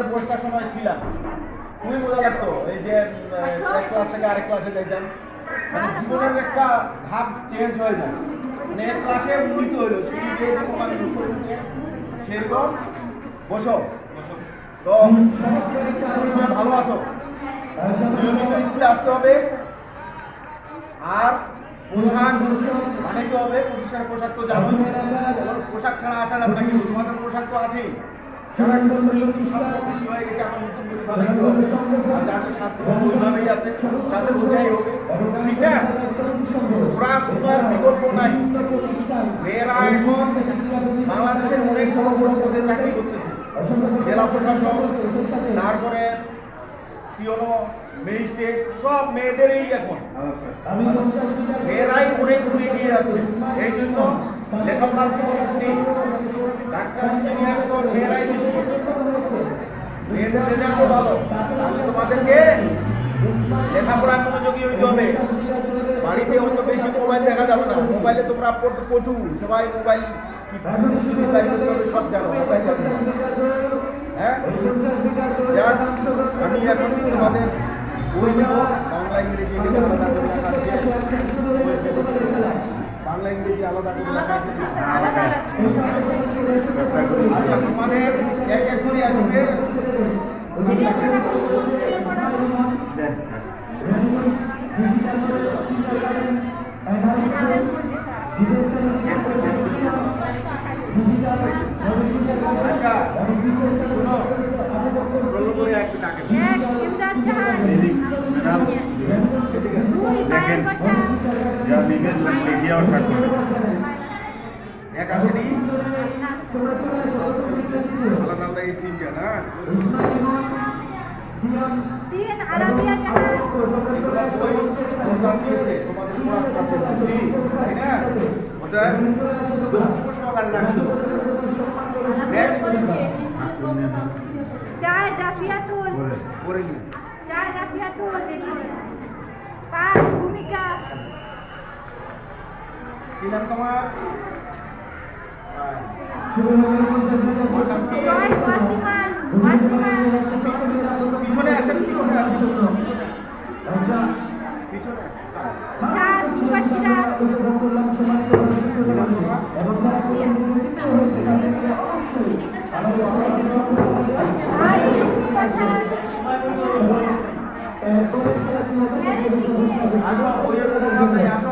এই তোমাদের সময় ছিলাম। খুবই মজা লাগতো। এই যে এক ক্লাস থেকে আরেক ক্লাসে যাইতাম। মানে জীবনের একটা ধাপ চেঞ্জ হয়ে যায়। মানে এক ক্লাসে উন্নীত হইল সেরকম বসো। তো ভালো আছো? নিয়মিত স্কুলে আসতে হবে। আর পোশাক বানাইতে হবে। প্রতিষ্ঠানের পোশাক তো তো পোশাক ছাড়া আসা যাবে না। কিন্তু তোমাদের পোশাক তো আছেই। যারা হয়ে গেছে আমার স্বাস্থ্য ওইভাবেই আছে, তাদের ওইটাই হবে। ঠিক না? বিকল্প নাই। মেয়েরা এখন বাংলাদেশের অনেক বড় বড় পদে চাকরি করতেছে। জেলা প্রশাসক, তারপরে পিওনো সব মেয়েদেরই এখন। মেয়েরাই অনেক দূরে এগিয়ে যাচ্ছে। এই জন্য লেখাপড়ার ডাক্তার, ইঞ্জিনিয়ার, সব মেয়েরাই বেশি। মেয়েদের রেজাল্টও ভালো। তাহলে তোমাদেরকে লেখাপড়ায় মনোযোগী হইতে হবে। বাড়িতে অত বেশি মোবাইল দেখা যাবে না। মোবাইলে তোমরা পড়তে পটু সবাই মোবাইল বাইর করতে হবে, সব জানো আমরাই জানি। হ্যাঁ? যাক, আমি এখন তোমাদের বই নেব। বাংলা ইংরেজি। বাংলা ইংরেজি আলাদা করে আচ্ছা তোমাদের এক এক করে আসবে। আচ্ছা। বসা যা লিখে লিখিয়ে ওঠা করবে এক আসেনি? আলাদা আলাদা এই তিনটা না? তিন আরাবিয়া জাহান এগুলো বই সরকার দিয়েছে তোমাদের পড়াশোনার জন্য ফ্রি তাই না? ওদের যোগ্য সহকার লাগছে নেক্সট চার রাফিয়াতুল পরে। নিন চার রাফিয়াতুল কি নাম তোমার? পিছনে আসেন পিছনে আসেন পিছনে মুবাশার আসো বইয়ের কোনো আসো।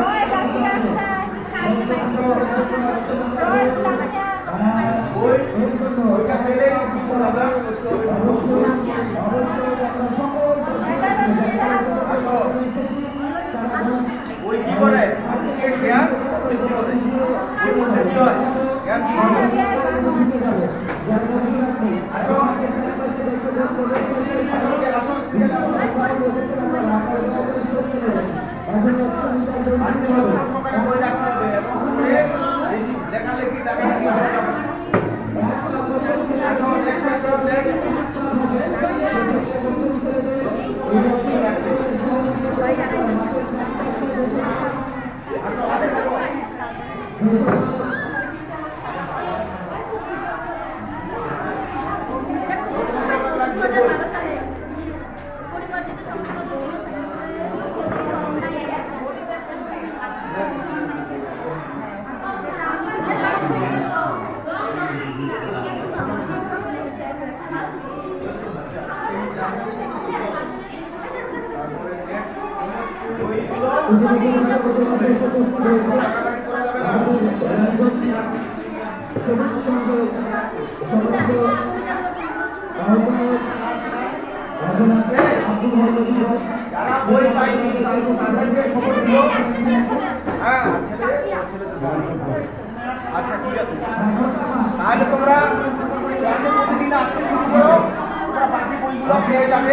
নয় রাফিয়া নয় ইসলামিয়া বই বইটা পেলে কি করা জ্ঞান বৃদ্ধি করে। হয়? জ্ঞান আসো। আসো কে আসো কে আসো বাড়িতে হয়তো সকালে বই রাখতে হবে এবং পড়ে বেশি লেখালেখি দেখালেখি করা যাবে না। আসো নেক্সট আসো নেক্সট আসো আসো তারপরে নেক্সট বইগুলো টাকাটাকি করা যাবে না হ্যাঁ। আচ্ছা ঠিক আছে। তাহলে তোমরা প্রতিদিন আসতে শুরু করো। তোমরা বাকি বইগুলো পেয়ে যাবে।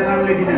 নাম লিখি না।